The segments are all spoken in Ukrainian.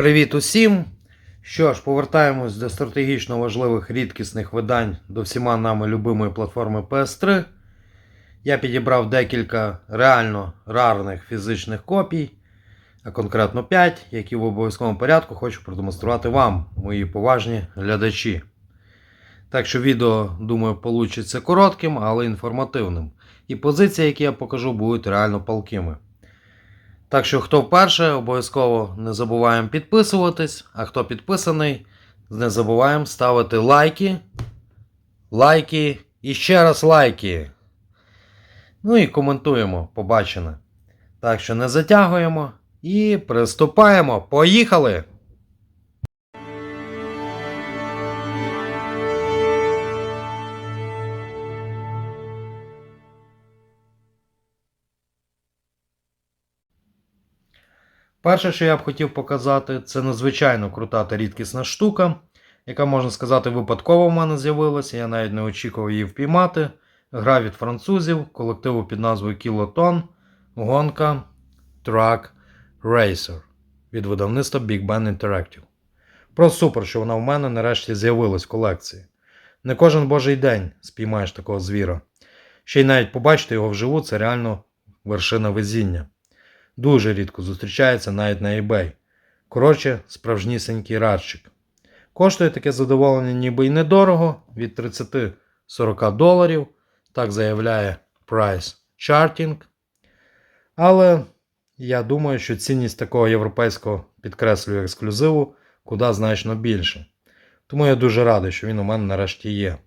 Привіт усім! Що ж, повертаємось до стратегічно важливих рідкісних видань до всіма нами любимої платформи PS3. Я підібрав декілька реально рарних фізичних копій, а конкретно 5, які в обов'язковому порядку хочу продемонструвати вам, мої поважні глядачі. Так що відео, думаю, получиться коротким, але інформативним. І позиції, які я покажу, будуть реально палкими. Так що, хто вперше, обов'язково не забуваємо підписуватись, а хто підписаний, не забуваємо ставити лайки. Лайки і ще раз лайки. Ну і коментуємо побачене. Так що не затягуємо і приступаємо. Поїхали! Перше, що я б хотів показати, це надзвичайно крута та рідкісна штука, яка, можна сказати, випадково в мене з'явилася. Я навіть не очікував її впіймати. Гра від французів, колективу під назвою Kiloton, гонка Truck Racer від видавництва Big Bang Interactive. Просто супер, що вона в мене нарешті з'явилась в колекції. Не кожен божий день спіймаєш такого звіра. Ще й навіть побачити його вживу це реально вершина везіння. Дуже рідко зустрічається навіть на eBay. Коротше, справжнісінький радчик. Коштує таке задоволення ніби й недорого від 30-40 доларів, так заявляє Price Charting. Але я думаю, що цінність такого європейського підкреслюю ексклюзиву куди значно більше. Тому я дуже радий, що він у мене нарешті є.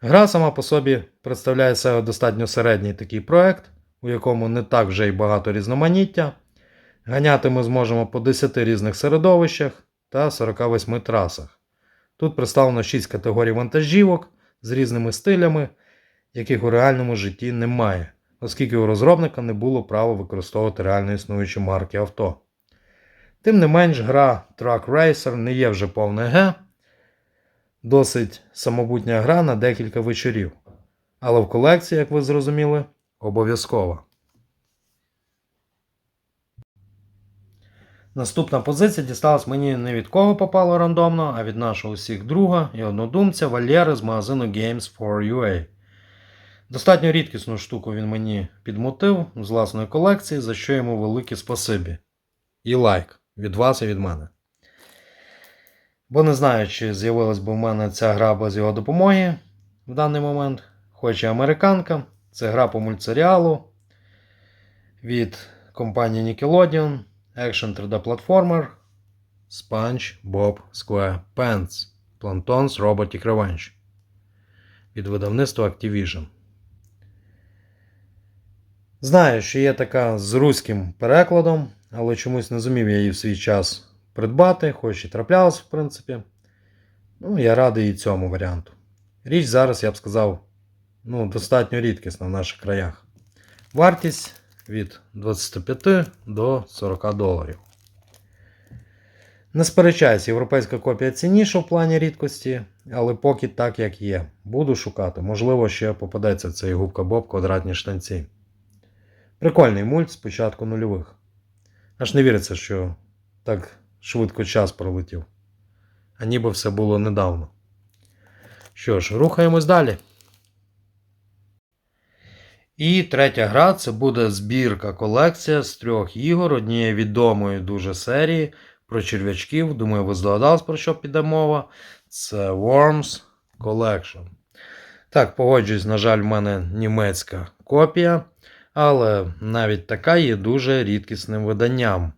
Гра сама по собі представляє себе достатньо середній такий проект, у якому не так вже й багато різноманіття. Ганяти ми зможемо по 10 різних середовищах та 48 трасах. Тут представлено 6 категорій вантажівок з різними стилями, яких у реальному житті немає, оскільки у розробника не було права використовувати реально існуючі марки авто. Тим не менш, гра Truck Racer не є вже повне Г, досить самобутня гра на декілька вечорів. Але в колекції, як ви зрозуміли, обов'язкова. Наступна позиція дісталась мені не від кого попало рандомно, а від нашого усіх друга і однодумця Валєри з магазину Games 4UA. Достатньо рідкісну штуку він мені підмотив з власної колекції, за що йому велике спасибі. І лайк від вас і від мене. Бо не знаю, чи з'явилась би в мене ця гра без його допомоги в даний момент. Хоч і американка. Це гра по мультсеріалу від компанії Nickelodeon, Action 3D Platformer, SpongeBob SquarePants, Plantons Robotic Revenge від видавництва Activision. Знаю, що є така з руським перекладом, але чомусь не зумів я її в свій час придбати, хоч і траплялось, в принципі. Ну, я радий і цьому варіанту. Річ зараз, я б сказав, ну, достатньо рідкісна в наших краях. Вартість від 25 до 40 доларів. Не сперечаюсь, європейська копія цінніша в плані рідкості, але поки так, як є. Буду шукати. Можливо, ще попадеться цей губка Боб квадратні штанці. Прикольний мульт з початку нульових. Аж не віриться, що так швидко час пролетів. А ніби все було недавно. Що ж, рухаємось далі. І третя гра це буде збірка колекція з трьох ігор однієї відомої дуже серії про черв'ячків. Думаю, ви здогадались, про що піде мова. Це Worms Collection. Так, погоджуюсь, на жаль, в мене німецька копія, але навіть така є дуже рідкісним виданням.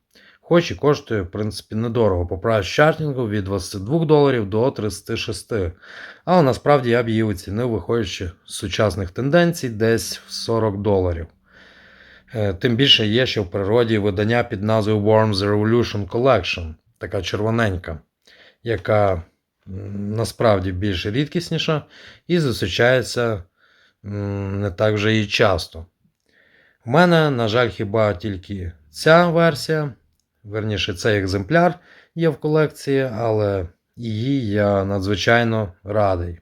Хоч і коштує, в принципі, недорого по прайс чартінгу від 22 доларів до 36. Але насправді я б її оцінив, виходячи з сучасних тенденцій, десь в 40 доларів. Е, Тим більше є ще в природі видання під назвою Worms Revolution Collection, така червоненька, яка насправді більш рідкісніша і зустрічається не так вже і часто. У мене, на жаль, хіба тільки ця версія, верніше, цей екземпляр є в колекції, але її я надзвичайно радий.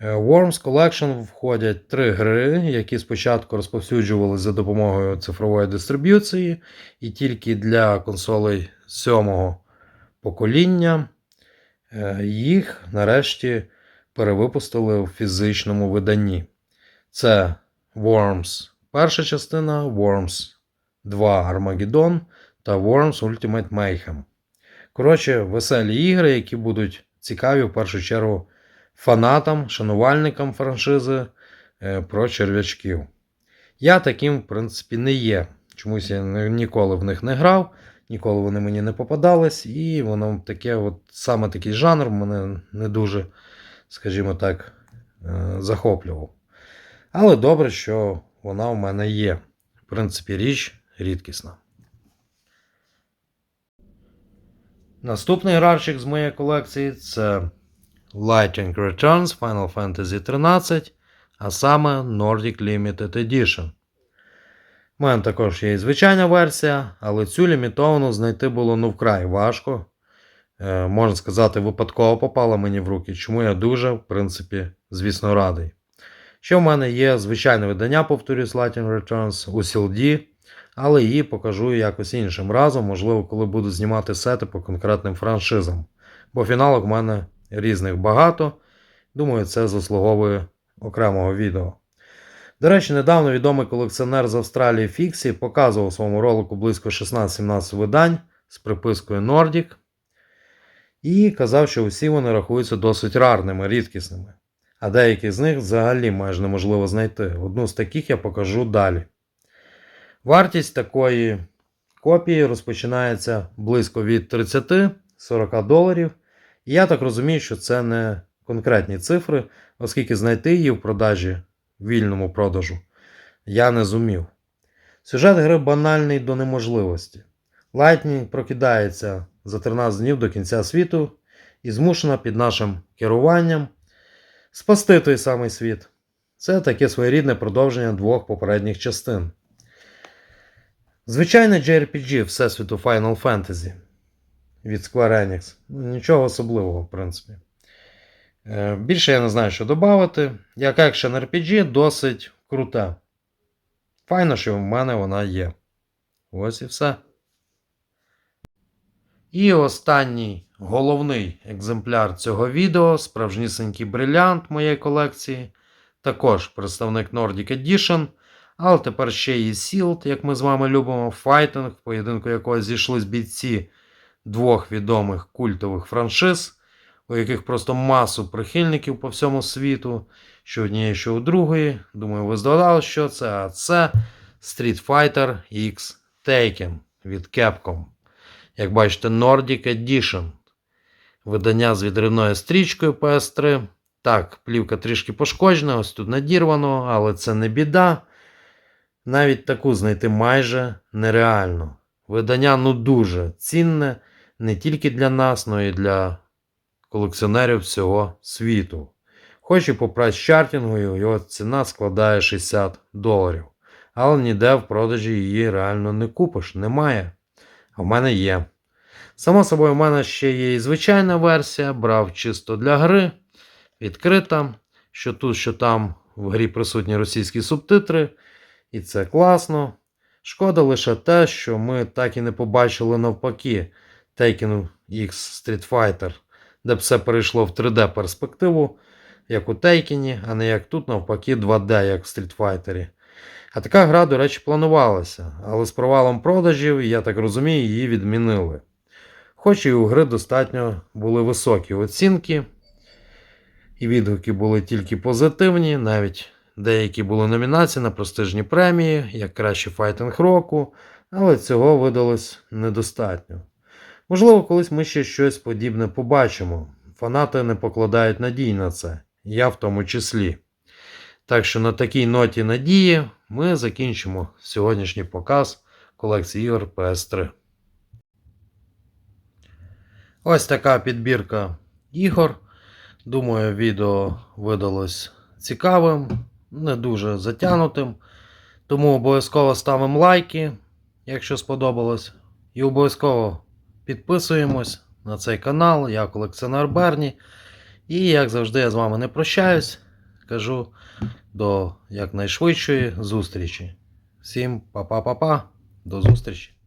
Е, Worms Collection входять три гри, які спочатку розповсюджувалися за допомогою цифрової дистриб'юції, і тільки для консолей сьомого покоління. Е, Їх нарешті перевипустили в фізичному виданні. Це Worms перша частина, Worms 2 Armageddon та Worms Ultimate Mayhem. Коротше, веселі ігри, які будуть цікаві в першу чергу фанатам, шанувальникам франшизи е, про черв'ячків. Я таким, в принципі, не є. Чомусь я ніколи в них не грав, ніколи вони мені не попадались, і воно таке, от саме такий жанр мене не дуже, скажімо так, е, захоплював. Але добре, що вона в мене є. В принципі, річ рідкісна. Наступний гравчик з моєї колекції це Lighting Returns Final Fantasy 13, а саме Nordic Limited Edition. У мене також є і звичайна версія, але цю лімітовану знайти було ну вкрай важко. Е, можна сказати, випадково попала мені в руки, чому я дуже, в принципі, звісно, радий. Ще в мене є звичайне видання, повторюсь, Latin Returns у CLD, але її покажу якось іншим разом, можливо, коли буду знімати сети по конкретним франшизам. Бо фіналок в мене різних багато. Думаю, це заслуговує окремого відео. До речі, недавно відомий колекціонер з Австралії Фіксі показував у своєму ролику близько 16-17 видань з припискою Nordic. І казав, що усі вони рахуються досить рарними, рідкісними. А деякі з них взагалі майже неможливо знайти. Одну з таких я покажу далі. Вартість такої копії розпочинається близько від 30-40 доларів. Я так розумію, що це не конкретні цифри, оскільки знайти її в продажі, в вільному продажу, я не зумів. Сюжет гри банальний до неможливості. Лайтнінг прокидається за 13 днів до кінця світу і змушена під нашим керуванням спасти той самий світ. Це таке своєрідне продовження двох попередніх частин. Звичайне JRPG Всесвіту Final Fantasy від Square Enix. Нічого особливого, в принципі. Е, Більше я не знаю, що додати. Як екшен RPG досить крута. Файно, що в мене вона є. Ось і все. І останній головний екземпляр цього відео справжнісінький брилянт моєї колекції. Також представник Nordic Edition. Але тепер ще і Sealed, як ми з вами любимо, файтинг, в поєдинку якого зійшлись бійці двох відомих культових франшиз, у яких просто масу прихильників по всьому світу, що однієї, що у другої. Думаю, ви здогадали, що це, а це Street Fighter X Taken від Capcom. Як бачите, Nordic Edition. Видання з відривною стрічкою PS3. Так, плівка трішки пошкоджена, ось тут надірвано, але це не біда. Навіть таку знайти майже нереально. Видання ну дуже цінне не тільки для нас, але й для колекціонерів всього світу. Хоч і по прайс-чартінгу його ціна складає 60 доларів. Але ніде в продажі її реально не купиш, немає. А в мене є. Само собою, в мене ще є і звичайна версія, брав чисто для гри, відкрита. Що тут, що там в грі присутні російські субтитри. І це класно. Шкода лише те, що ми так і не побачили навпаки Taken X Street Fighter, де б все перейшло в 3D перспективу, як у Taken, а не як тут, навпаки, 2D, як в Street Fighter. А така гра, до речі, планувалася, але з провалом продажів, я так розумію, її відмінили. Хоч і у гри достатньо були високі оцінки, і відгуки були тільки позитивні, навіть деякі були номінації на престижні премії, як кращий файтинг року, але цього видалось недостатньо. Можливо, колись ми ще щось подібне побачимо. Фанати не покладають надій на це, я в тому числі. Так що на такій ноті надії ми закінчимо сьогоднішній показ колекції ігор PS3. Ось така підбірка ігор. Думаю, відео видалось цікавим, не дуже затягнутим. Тому обов'язково ставимо лайки, якщо сподобалось. І обов'язково підписуємось на цей канал. Я колекціонер Берні. І як завжди, я з вами не прощаюсь. Кажу до якнайшвидшої зустрічі. Всім па-па-па-па. До зустрічі!